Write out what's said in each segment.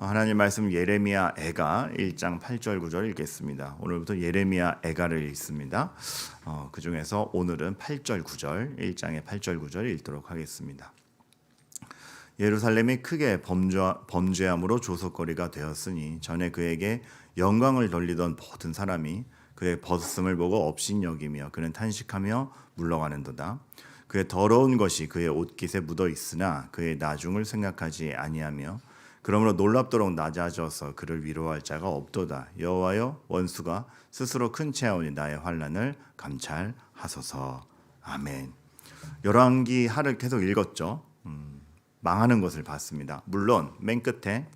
하나님 말씀 예레미야 애가 1장 8절 9절 읽겠습니다. 오늘부터 예레미야 애가를 읽습니다. 어, 그 중에서 오늘은 8절 9절 1장의 8절 9절 읽도록 하겠습니다. 예루살렘이 크게 범죄, 범죄 함으로 조속거리가 되었으니 전에 그에게 영광을 돌리던 모든 사람이 그의 벗음을 보고 업신여기며 그는 탄식하며 물러가는도다. 그의 더러운 것이 그의 옷깃에 묻어 있으나 그의 나중을 생각하지 아니하며 그러므로 놀랍도록 낮아져서 그를 위로할 자가 없도다. 여호와여 원수가 스스로 큰 채하오니 나의 환란을 감찰하소서. 아멘. 열왕기 하를 계속 읽었죠. 음, 망하는 것을 봤습니다. 물론 맨 끝에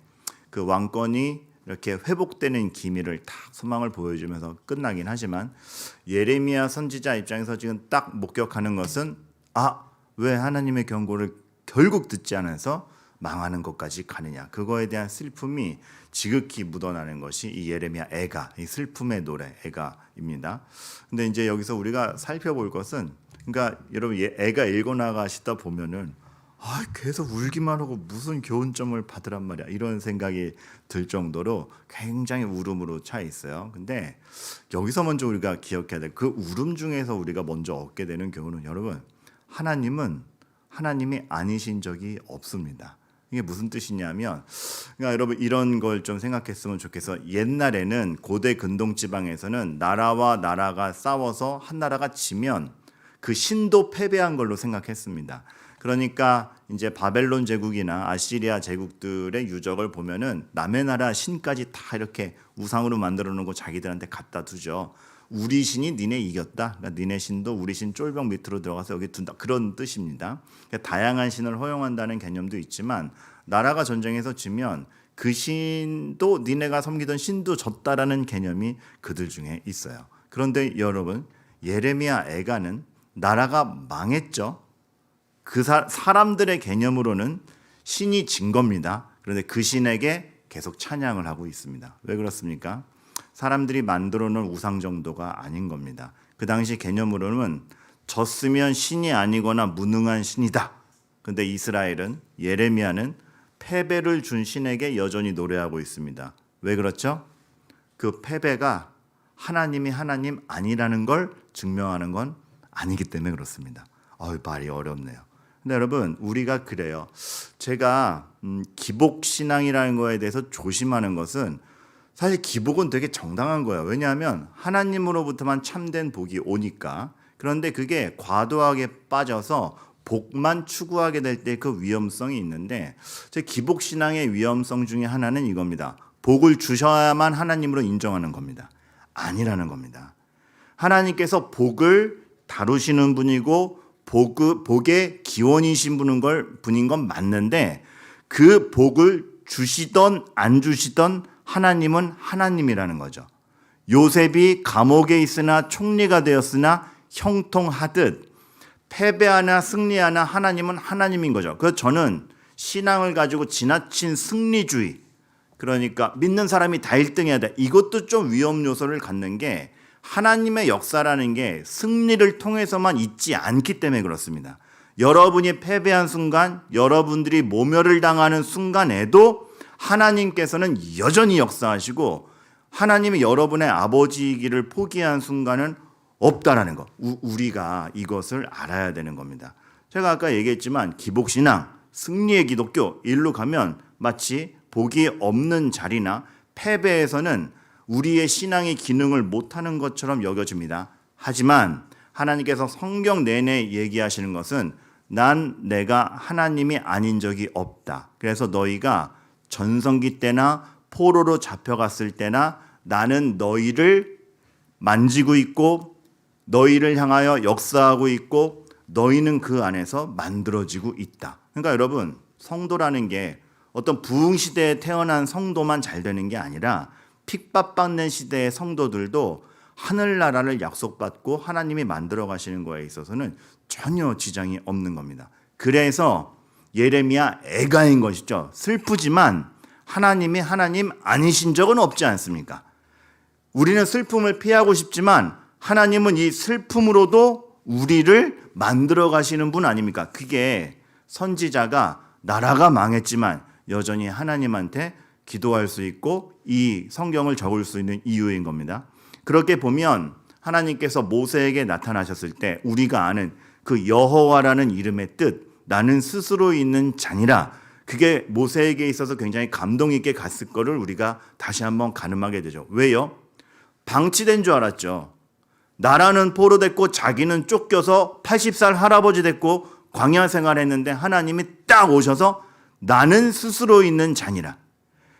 그 왕권이 이렇게 회복되는 기미를 딱 소망을 보여주면서 끝나긴 하지만 예레미야 선지자 입장에서 지금 딱 목격하는 것은 아 왜 하나님의 경고를 결국 듣지 않아서 망하는 것까지 가느냐 그거에 대한 슬픔이 지극히 묻어나는 것이 이 예레미야 애가 이 슬픔의 노래 애가입니다. 근데 이제 여기서 우리가 살펴볼 것은 그러니까 여러분 얘 애가 읽어 나가시다 보면은 아 계속 울기만 하고 무슨 교훈점을 받으란 말이야 이런 생각이 들 정도로 굉장히 울음으로 차 있어요. 근데 여기서 먼저 우리가 기억해야 될 그 울음 중에서 우리가 먼저 얻게 되는 교훈은 여러분 하나님은 하나님이 아니신 적이 없습니다. 이게 무슨 뜻이냐면, 그러니까 여러분 이런 걸 좀 생각했으면 좋겠어. 옛날에는 고대 근동 지방에서는 나라와 나라가 싸워서 한 나라가 지면 그 신도 패배한 걸로 생각했습니다. 그러니까 이제 바벨론 제국이나 아시리아 제국들의 유적을 보면은 남의 나라 신까지 다 이렇게 우상으로 만들어 놓고 자기들한테 갖다 두죠. 우리 신이 니네 이겼다. 그러니까 니네 신도 우리 신 쫄병 밑으로 들어가서 여기 둔다. 그런 뜻입니다. 그러니까 다양한 신을 허용한다는 개념도 있지만 나라가 전쟁에서 지면 그 신도 니네가 섬기던 신도 졌다라는 개념이 그들 중에 있어요. 그런데 여러분 예레미야 애가는 나라가 망했죠. 그 사, 사람들의 개념으로는 신이 진 겁니다. 그런데 그 신에게 계속 찬양을 하고 있습니다. 왜 그렇습니까? 사람들이 만들어 놓은 우상 정도가 아닌 겁니다. 그 당시 개념으로는 졌으면 신이 아니거나 무능한 신이다. 근데 이스라엘은 예레미야는 패배를 준 신에게 여전히 노래하고 있습니다. 왜 그렇죠? 그 패배가 하나님이 하나님 아니라는 걸 증명하는 건 아니기 때문에 그렇습니다. 어이 말이 어렵네요. 근데 여러분 우리가 그래요. 제가 음, 기복 신앙이라는 거에 대해서 조심하는 것은 사실 기복은 되게 정당한 거예요. 왜냐하면 하나님으로부터만 참된 복이 오니까. 그런데 그게 과도하게 빠져서 복만 추구하게 될 때 그 위험성이 있는데 제 기복 신앙의 위험성 중에 하나는 이겁니다. 복을 주셔야만 하나님으로 인정하는 겁니다. 아니라는 겁니다. 하나님께서 복을 다루시는 분이고 복, 복의 기원이신 분인 걸 분인 건 맞는데 그 복을 주시던 안 주시던 하나님은 하나님이라는 거죠. 요셉이 감옥에 있으나 총리가 되었으나 형통하듯 패배하나 승리하나 하나님은 하나님인 거죠. 그 저는 신앙을 가지고 지나친 승리주의 그러니까 믿는 사람이 다 1등해야 돼. 이것도 좀 위험 요소를 갖는 게 하나님의 역사라는 게 승리를 통해서만 있지 않기 때문에 그렇습니다. 여러분이 패배한 순간, 여러분들이 모멸을 당하는 순간에도 하나님께서는 여전히 역사하시고 하나님이 여러분의 아버지이기를 포기한 순간은 없다라는 것. 우, 우리가 이것을 알아야 되는 겁니다. 제가 아까 얘기했지만 기복신앙, 승리의 기독교 일로 가면 마치 복이 없는 자리나 패배에서는 우리의 신앙의 기능을 못하는 것처럼 여겨집니다. 하지만 하나님께서 성경 내내 얘기하시는 것은 난 내가 하나님이 아닌 적이 없다. 그래서 너희가 전성기 때나 포로로 잡혀갔을 때나 나는 너희를 만지고 있고 너희를 향하여 역사하고 있고 너희는 그 안에서 만들어지고 있다. 그러니까 여러분 성도라는 게 어떤 부흥 시대에 태어난 성도만 잘 되는 게 아니라 핍박받는 시대의 성도들도 하늘나라를 약속받고 하나님이 만들어 가시는 거에 있어서는 전혀 지장이 없는 겁니다. 그래서 예레미야 애가인 것이죠. 슬프지만 하나님이 하나님 아니신 적은 없지 않습니까? 우리는 슬픔을 피하고 싶지만 하나님은 이 슬픔으로도 우리를 만들어 가시는 분 아닙니까? 그게 선지자가 나라가 망했지만 여전히 하나님한테 기도할 수 있고 이 성경을 적을 수 있는 이유인 겁니다. 그렇게 보면 하나님께서 모세에게 나타나셨을 때 우리가 아는 그 여호와라는 이름의 뜻 나는 스스로 있는 자니라 그게 모세에게 있어서 굉장히 감동 있게 갔을 거를 우리가 다시 한번 가늠하게 되죠. 왜요? 방치된 줄 알았죠. 나라는 포로 됐고 자기는 쫓겨서 80살 할아버지 됐고 광야 생활했는데 하나님이 딱 오셔서 나는 스스로 있는 자니라.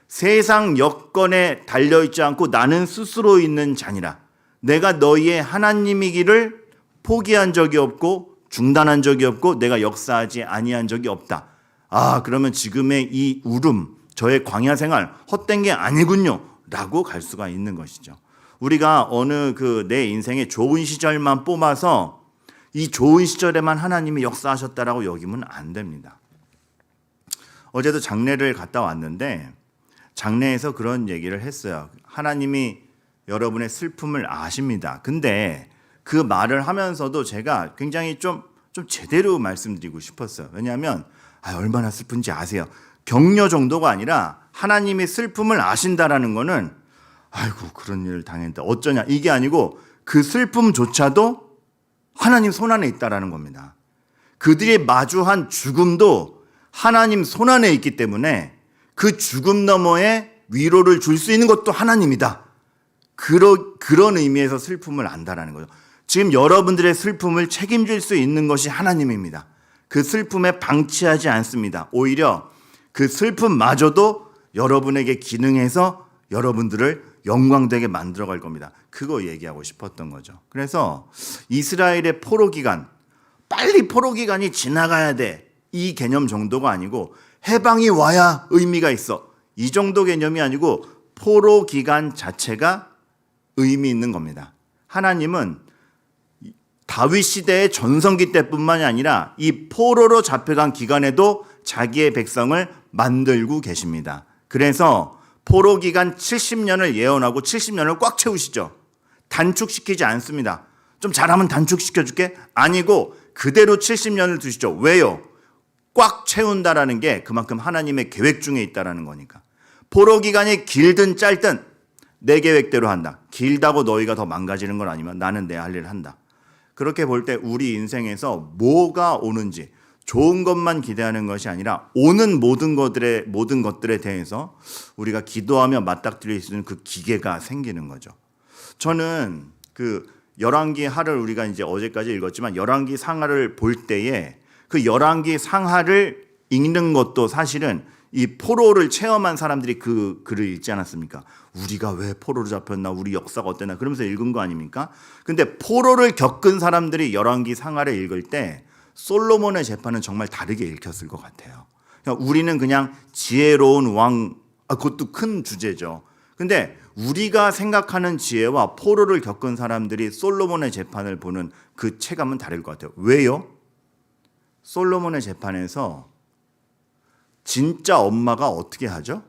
세상 여건에 달려 있지 않고 나는 스스로 있는 자니라. 내가 너희의 하나님이기를 포기한 적이 없고 중단한 적이 없고 내가 역사하지 아니한 적이 없다. 아, 그러면 지금의 이 울음, 저의 광야 생활 헛된 게 아니군요. 라고 갈 수가 있는 것이죠. 우리가 어느 그 내 인생의 좋은 시절만 뽑아서 이 좋은 시절에만 하나님이 역사하셨다라고 여기면 안 됩니다. 어제도 장례를 갔다 왔는데 장례에서 그런 얘기를 했어요. 하나님이 여러분의 슬픔을 아십니다. 근데 그 말을 하면서도 제가 굉장히 좀, 좀 제대로 말씀드리고 싶었어요. 왜냐하면 아, 얼마나 슬픈지 아세요. 격려 정도가 아니라 하나님이 슬픔을 아신다라는 거는 아이고 그런 일을 당했다. 어쩌냐 이게 아니고 그 슬픔조차도 하나님 손 안에 있다라는 겁니다. 그들이 마주한 죽음도 하나님 손 안에 있기 때문에 그 죽음 너머에 위로를 줄 수 있는 것도 하나님이다. 그러, 그런 의미에서 슬픔을 안다라는 거죠. 지금 여러분들의 슬픔을 책임질 수 있는 것이 하나님입니다. 그 슬픔에 방치하지 않습니다. 오히려 그 슬픔마저도 여러분에게 기능해서 여러분들을 영광되게 만들어 갈 겁니다. 그거 얘기하고 싶었던 거죠. 그래서 이스라엘의 포로 기간, 빨리 포로 기간이 지나가야 돼. 이 개념 정도가 아니고 해방이 와야 의미가 있어. 이 정도 개념이 아니고 포로 기간 자체가 의미 있는 겁니다. 하나님은 다윗 시대의 전성기 때뿐만이 아니라 이 포로로 잡혀간 기간에도 자기의 백성을 만들고 계십니다. 그래서 포로 기간 70년을 예언하고 70년을 꽉 채우시죠. 단축시키지 않습니다. 좀 잘하면 단축시켜 줄게? 아니고 그대로 70년을 두시죠. 왜요? 꽉 채운다라는 게 그만큼 하나님의 계획 중에 있다라는 거니까. 포로 기간이 길든 짧든 내 계획대로 한다. 길다고 너희가 더 망가지는 건 아니면 나는 내 할 일을 한다. 그렇게 볼 때 우리 인생에서 뭐가 오는지 좋은 것만 기대하는 것이 아니라 오는 모든 것들의 모든 것들에 대해서 우리가 기도하며 맞닥뜨릴 수 있는 그 기계가 생기는 거죠. 저는 그 열왕기 하를 우리가 이제 어제까지 읽었지만 열왕기 상하를 볼 때에 그 열왕기 상하를 읽는 것도 사실은 이 포로를 체험한 사람들이 그 글을 읽지 않았습니까? 우리가 왜 포로로 잡혔나, 우리 역사가 어땠나 그러면서 읽은 거 아닙니까? 근데 포로를 겪은 사람들이 열왕기 상하를 읽을 때 솔로몬의 재판은 정말 다르게 읽혔을 것 같아요. 그러니까 우리는 그냥 지혜로운 왕, 아, 그것도 큰 주제죠. 근데 우리가 생각하는 지혜와 포로를 겪은 사람들이 솔로몬의 재판을 보는 그 체감은 다를 것 같아요. 왜요? 솔로몬의 재판에서 진짜 엄마가 어떻게 하죠?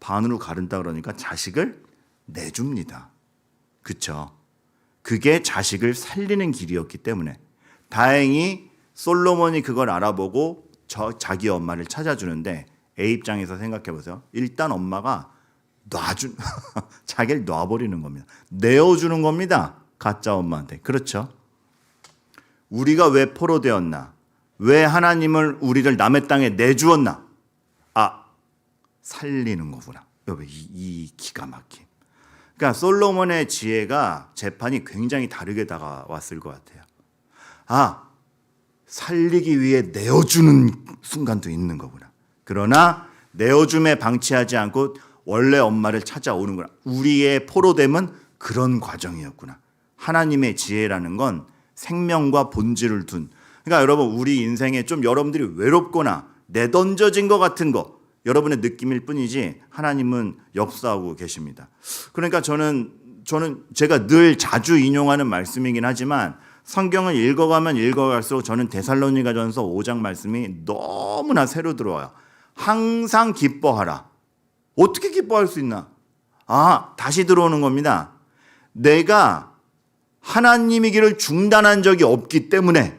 반으로 가른다 그러니까 자식을 내줍니다. 그쵸? 그게 자식을 살리는 길이었기 때문에 다행히 솔로몬이 그걸 알아보고 저 자기 엄마를 찾아주는데 A 입장에서 생각해 보세요. 일단 엄마가 놔준 자기를 놔버리는 겁니다. 내어주는 겁니다. 가짜 엄마한테 그렇죠. 우리가 왜 포로되었나? 왜 하나님을 우리를 남의 땅에 내주었나? 아 살리는 거구나. 여러분 이, 이 기가 막힘. 그러니까 솔로몬의 지혜가 재판이 굉장히 다르게 다가왔을 것 같아요. 아, 살리기 위해 내어주는 순간도 있는 거구나. 그러나 내어줌에 방치하지 않고 원래 엄마를 찾아오는구나. 우리의 포로됨은 그런 과정이었구나. 하나님의 지혜라는 건 생명과 본질을 둔. 그러니까 여러분 우리 인생에 좀 여러분들이 외롭거나 내던져진 것 같은 거 여러분의 느낌일 뿐이지 하나님은 역사하고 계십니다. 그러니까 저는 저는 제가 늘 자주 인용하는 말씀이긴 하지만 성경을 읽어가면 읽어갈수록 저는 데살로니가전서 5장 말씀이 너무나 새로 들어와요. 항상 기뻐하라. 어떻게 기뻐할 수 있나? 아, 다시 들어오는 겁니다. 내가 하나님이기를 중단한 적이 없기 때문에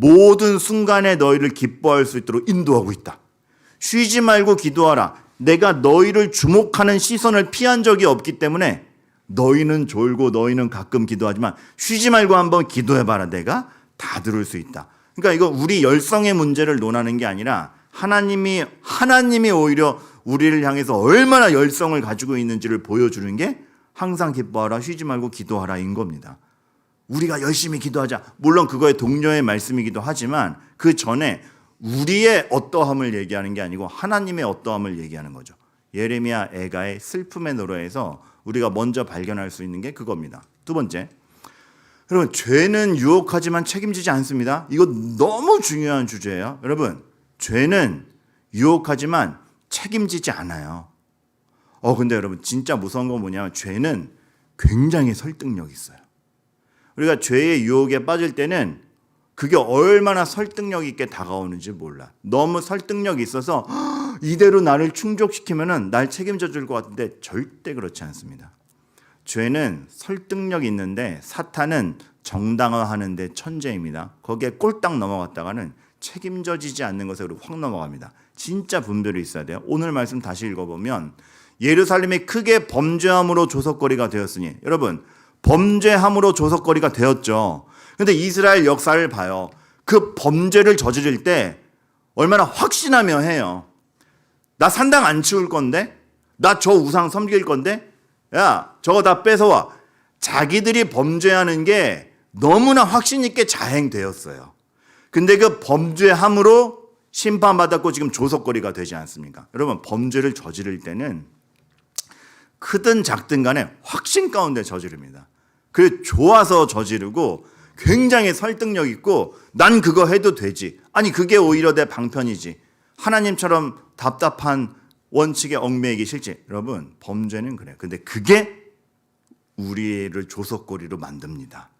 모든 순간에 너희를 기뻐할 수 있도록 인도하고 있다. 쉬지 말고 기도하라. 내가 너희를 주목하는 시선을 피한 적이 없기 때문에 너희는 졸고 너희는 가끔 기도하지만 쉬지 말고 한번 기도해 봐라. 내가 다 들을 수 있다. 그러니까 이거 우리 열성의 문제를 논하는 게 아니라 하나님이 하나님이 오히려 우리를 향해서 얼마나 열성을 가지고 있는지를 보여주는 게 항상 기뻐하라 쉬지 말고 기도하라인 겁니다. 우리가 열심히 기도하자. 물론 그거의 동료의 말씀이기도 하지만 그 전에 우리의 어떠함을 얘기하는 게 아니고 하나님의 어떠함을 얘기하는 거죠. 예레미야 애가의 슬픔의 노래에서 우리가 먼저 발견할 수 있는 게 그겁니다. 두 번째. 여러분, 죄는 유혹하지만 책임지지 않습니다. 이거 너무 중요한 주제예요. 여러분, 죄는 유혹하지만 책임지지 않아요. 어, 근데 여러분, 진짜 무서운 건 뭐냐면 죄는 굉장히 설득력 있어요. 우리가 죄의 유혹에 빠질 때는 그게 얼마나 설득력 있게 다가오는지 몰라. 너무 설득력이 있어서 "헉, 이대로 나를 충족시키면은 날 책임져 줄 것 같은데 절대 그렇지 않습니다. 죄는 설득력 있는데 사탄은 정당화하는데 천재입니다. 거기에 꼴딱 넘어갔다가는 책임져지지 않는 것에 확 넘어갑니다. 진짜 분별이 있어야 돼요. 오늘 말씀 다시 읽어보면 예루살렘이 크게 범죄함으로 조석거리가 되었으니 여러분 범죄함으로 조석거리가 되었죠. 근데 이스라엘 역사를 봐요. 그 범죄를 저지를 때 얼마나 확신하며 해요. 나 산당 안 치울 건데? 나 저 우상 섬길 건데? 야, 저거 다 뺏어와. 자기들이 범죄하는 게 너무나 확신 있게 자행되었어요. 근데 그 범죄함으로 심판받았고 지금 조석거리가 되지 않습니까? 여러분, 범죄를 저지를 때는 크든 작든 간에 확신 가운데 저지릅니다. 그 좋아서 저지르고 굉장히 설득력 있고 난 그거 해도 되지. 아니 그게 오히려 내 방편이지. 하나님처럼 답답한 원칙에 얽매이기 싫지. 여러분 범죄는 그래요. 근데 그게 우리를 조석거리로 만듭니다.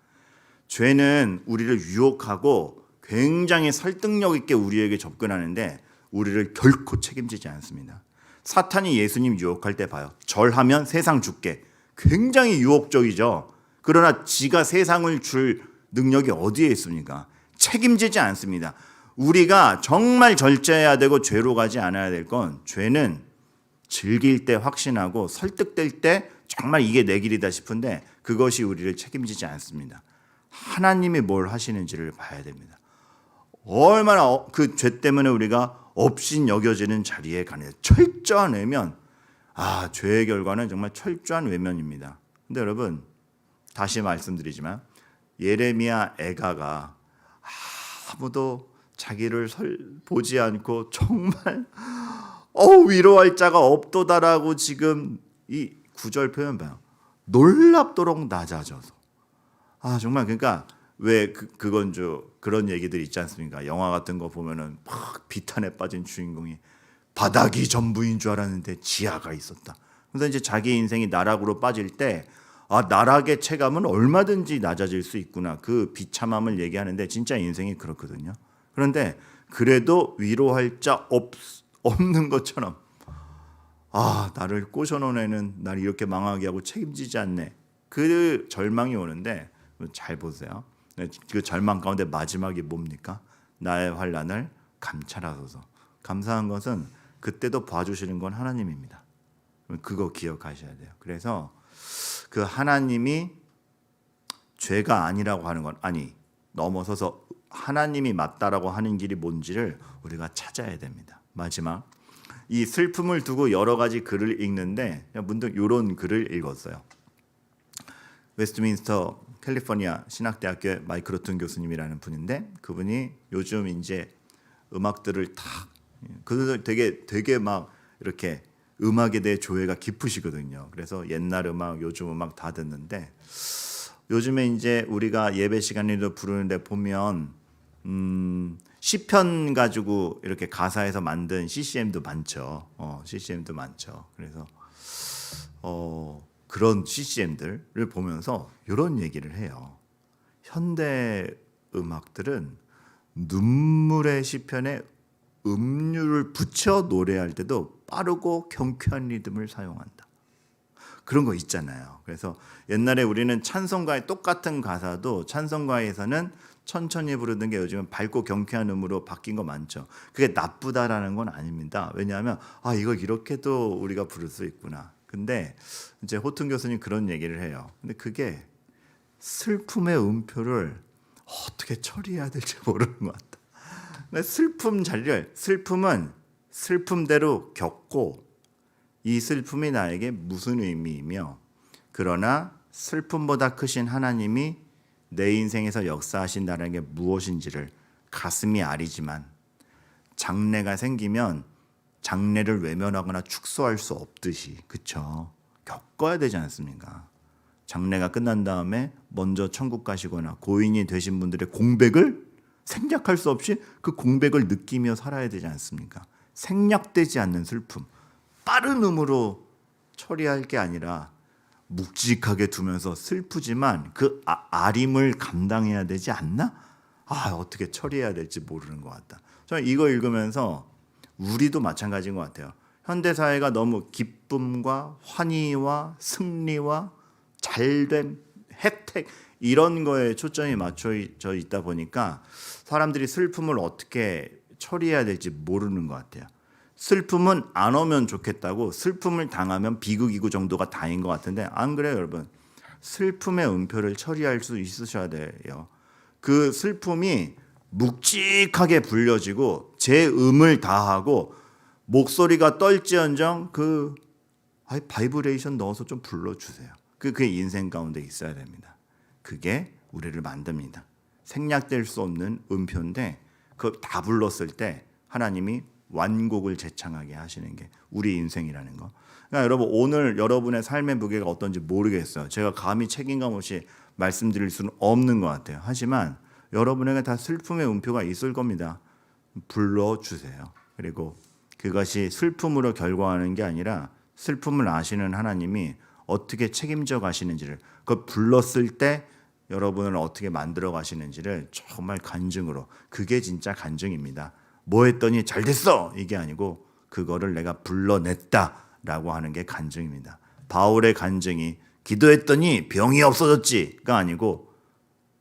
죄는 우리를 유혹하고 굉장히 설득력 있게 우리에게 접근하는데 우리를 결코 책임지지 않습니다. 사탄이 예수님 유혹할 때 봐요. 절하면 세상 죽게. 굉장히 유혹적이죠. 그러나 지가 세상을 줄 능력이 어디에 있습니까? 책임지지 않습니다. 우리가 정말 절제해야 되고 죄로 가지 않아야 될 건 죄는 즐길 때 확신하고 설득될 때 정말 이게 내 길이다 싶은데 그것이 우리를 책임지지 않습니다. 하나님이 뭘 하시는지를 봐야 됩니다. 얼마나 그 죄 때문에 우리가 없인 여겨지는 자리에 가는 철저한 외면. 아, 죄의 결과는 정말 철저한 외면입니다. 근데 여러분, 다시 말씀드리지만 예레미야 애가가 아무도 자기를 설, 보지 않고 정말 어 위로할 자가 없도다라고 지금 이 구절 표현 봐요. 놀랍도록 낮아져서 아 정말 그러니까 왜 그, 그건 저 그런 얘기들 있지 않습니까? 영화 같은 거 보면은 막 비탄에 빠진 주인공이 바닥이 전부인 줄 알았는데 지하가 있었다. 그래서 이제 자기 인생이 나락으로 빠질 때 아, 나락의 체감은 얼마든지 낮아질 수 있구나. 그 비참함을 얘기하는데 진짜 인생이 그렇거든요. 그런데 그래도 위로할 자 없, 없는 것처럼 아, 나를 꼬셔놓은 애는 날 이렇게 망하게 하고 책임지지 않네. 그 절망이 오는데 잘 보세요. 그 절망 가운데 마지막이 뭡니까? 나의 환란을 감찰하소서. 감사한 것은 그때도 봐주시는 건 하나님입니다. 그거 기억하셔야 돼요. 그래서 그 하나님이 죄가 아니라고 하는 건 아니 넘어서서 하나님이 맞다라고 하는 길이 뭔지를 우리가 찾아야 됩니다. 마지막 이 슬픔을 두고 여러 가지 글을 읽는데 문득 이런 글을 읽었어요. 웨스트민스터 캘리포니아 신학대학교의 마이크 로튼 교수님이라는 분인데 그분이 요즘 이제 음악들을 탁 그들 되게 되게 막 이렇게 음악에 대해 조예가 깊으시거든요. 그래서 옛날 음악, 요즘 음악 다 듣는데 요즘에 이제 우리가 예배 시간에도 부르는데 보면 음, 시편 가지고 이렇게 가사에서 만든 CCM도 많죠. 어, CCM도 많죠. 그래서 어, 그런 CCM들을 보면서 이런 얘기를 해요. 현대 음악들은 눈물의 시편에 음률을 붙여 노래할 때도 빠르고 경쾌한 리듬을 사용한다. 그런 거 있잖아요. 그래서 옛날에 우리는 찬송가의 똑같은 가사도 찬송가에서는 천천히 부르는 게 요즘은 밝고 경쾌한 음으로 바뀐 거 많죠. 그게 나쁘다라는 건 아닙니다. 왜냐하면 아 이걸 이렇게도 우리가 부를 수 있구나. 근데 이제 호튼 교수님 그런 얘기를 해요. 근데 그게 슬픔의 음표를 어떻게 처리해야 될지 모르는 것 같다. 근데 슬픔 자리를 슬픔은 슬픔대로 겪고 이 슬픔이 나에게 무슨 의미이며 그러나 슬픔보다 크신 하나님이 내 인생에서 역사하신다는 게 무엇인지를 가슴이 아리지만 장래가 생기면 장래를 외면하거나 축소할 수 없듯이 그쵸 겪어야 되지 않습니까? 장래가 끝난 다음에 먼저 천국 가시거나 고인이 되신 분들의 공백을 생략할 수 없이 그 공백을 느끼며 살아야 되지 않습니까? 생략되지 않는 슬픔 빠른 음으로 처리할 게 아니라 묵직하게 두면서 슬프지만 그 아, 아림을 감당해야 되지 않나? 아 어떻게 처리해야 될지 모르는 것 같다. 저는 이거 읽으면서 우리도 마찬가지인 것 같아요. 현대 사회가 너무 기쁨과 환희와 승리와 잘됨, 혜택 이런 거에 초점이 맞춰져 있다 보니까 사람들이 슬픔을 어떻게 처리해야 될지 모르는 것 같아요. 슬픔은 안 오면 좋겠다고 슬픔을 당하면 비극이고 정도가 다인 것 같은데 안 그래요, 여러분? 슬픔의 음표를 처리할 수 있으셔야 돼요. 그 슬픔이 묵직하게 불려지고 제 음을 다하고 목소리가 떨지언정 그 아이 바이브레이션 넣어서 좀 불러주세요. 그 그게 인생 가운데 있어야 됩니다. 그게 우리를 만듭니다. 생략될 수 없는 음표인데 그 다 불렀을 때 하나님이 완곡을 재창하게 하시는 게 우리 인생이라는 거. 그러니까 여러분 오늘 여러분의 삶의 무게가 어떤지 모르겠어요. 제가 감히 책임감 없이 말씀드릴 수는 없는 것 같아요. 하지만 여러분에게 다 슬픔의 음표가 있을 겁니다. 불러 주세요. 그리고 그것이 슬픔으로 결과하는 게 아니라 슬픔을 아시는 하나님이 어떻게 책임져 가시는지를 그 불렀을 때 여러분을 어떻게 만들어 가시는지를 정말 간증으로 그게 진짜 간증입니다. 뭐 했더니 잘 됐어 이게 아니고 그거를 내가 불러냈다라고 하는 게 간증입니다. 바울의 간증이 기도했더니 병이 없어졌지가 아니고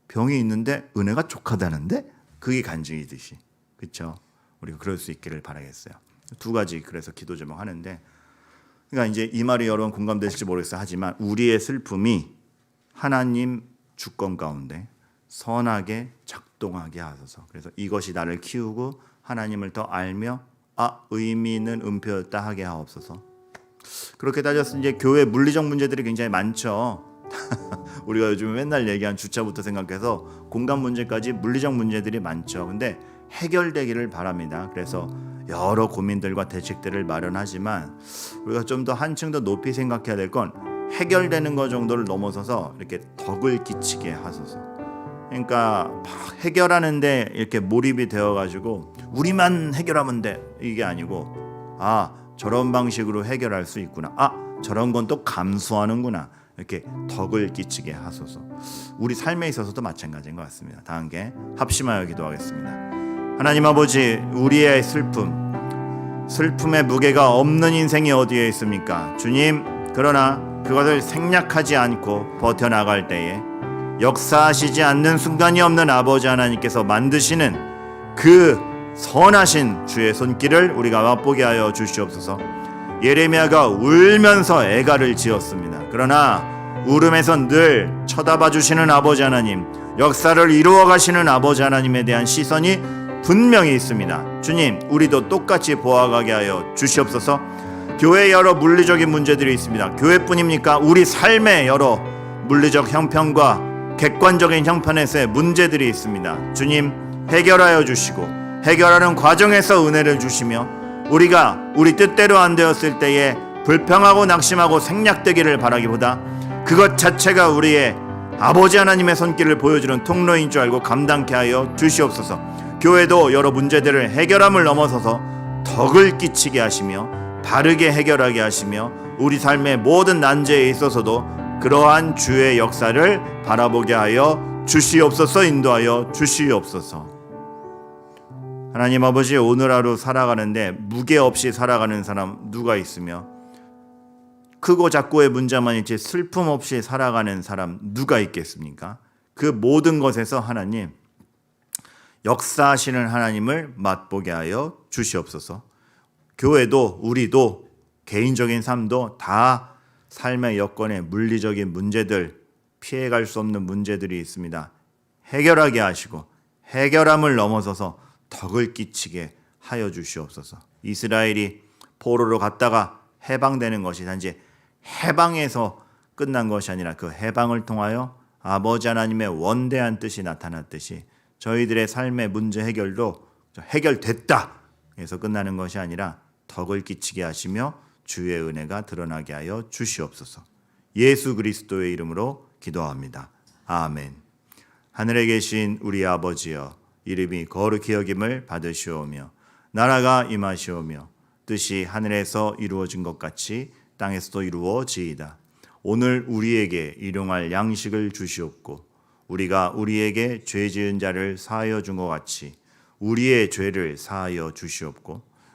병이 있는데 은혜가 족하다는데 그게 간증이듯이 그렇죠. 우리가 그럴 수 있기를 바라겠어요. 두 가지 그래서 기도 제목 하는데 그러니까 이제 이 말이 여러분 공감되실지 모르겠어요. 하지만 우리의 슬픔이 하나님 주권 가운데 선하게 작동하게 하소서. 그래서 이것이 나를 키우고 하나님을 더 알며 아 의미 있는 음표였다 하게 하옵소서. 그렇게 따졌을 때 이제 교회 물리적 문제들이 굉장히 많죠. 우리가 요즘 맨날 얘기한 주차부터 생각해서 공간 문제까지 물리적 문제들이 많죠. 근데 해결되기를 바랍니다. 그래서 여러 고민들과 대책들을 마련하지만 우리가 좀 더 한층 더 높이 생각해야 될 건 해결되는 것 정도를 넘어서서 이렇게 덕을 끼치게 하소서. 그러니까 막 해결하는데 이렇게 몰입이 되어가지고 우리만 해결하면 돼 이게 아니고 아 저런 방식으로 해결할 수 있구나. 아 저런 건 또 감수하는구나. 이렇게 덕을 끼치게 하소서. 우리 삶에 있어서도 마찬가지인 것 같습니다. 다음 게 합심하여 기도하겠습니다. 하나님 아버지, 우리의 슬픔, 슬픔의 무게가 없는 인생이 어디에 있습니까? 주님, 그러나 그것을 생략하지 않고 버텨나갈 때에 역사하시지 않는 순간이 없는 아버지 하나님께서 만드시는 그 선하신 주의 손길을 우리가 맛보게 하여 주시옵소서. 예레미야가 울면서 애가를 지었습니다. 그러나 울음에서 늘 쳐다봐 주시는 아버지 하나님, 역사를 이루어 가시는 아버지 하나님에 대한 시선이 분명히 있습니다. 주님, 우리도 똑같이 보아가게 하여 주시옵소서. 교회 여러 물리적인 문제들이 있습니다. 교회뿐입니까? 우리 삶의 여러 물리적 형편과 객관적인 형편에서의 문제들이 있습니다. 주님, 해결하여 주시고 해결하는 과정에서 은혜를 주시며 우리가 우리 뜻대로 안 되었을 때에 불평하고 낙심하고 생략되기를 바라기보다 그것 자체가 우리의 아버지 하나님의 손길을 보여주는 통로인 줄 알고 감당케 하여 주시옵소서. 교회도 여러 문제들을 해결함을 넘어서서 덕을 끼치게 하시며 바르게 해결하게 하시며 우리 삶의 모든 난제에 있어서도 그러한 주의 역사를 바라보게 하여 주시옵소서 인도하여 주시옵소서. 하나님 아버지 오늘 하루 살아가는데 무게 없이 살아가는 사람 누가 있으며 크고 작고의 문제만 있지 슬픔 없이 살아가는 사람 누가 있겠습니까? 그 모든 것에서 하나님 역사하시는 하나님을 맛보게 하여 주시옵소서. 교회도 우리도 개인적인 삶도 다 삶의 여건에 물리적인 문제들 피해갈 수 없는 문제들이 있습니다. 해결하게 하시고 해결함을 넘어서서 덕을 끼치게 하여 주시옵소서. 이스라엘이 포로로 갔다가 해방되는 것이 단지 해방에서 끝난 것이 아니라 그 해방을 통하여 아버지 하나님의 원대한 뜻이 나타났듯이 저희들의 삶의 문제 해결도 해결됐다 해서 끝나는 것이 아니라 덕을 끼치게 하시며 주의 은혜가 드러나게 하여 주시옵소서. 예수 그리스도의 이름으로 기도합니다. 아멘. 하늘에 계신 우리 아버지여 이름이 거룩히 여김을 받으시오며 나라가 임하시오며 뜻이 하늘에서 이루어진 것 같이 땅에서도 이루어지이다. 오늘 우리에게 일용할 양식을 주시옵고 우리가 우리에게 죄 지은 자를 사하여 준 것 같이 우리의 죄를 사하여 주시옵고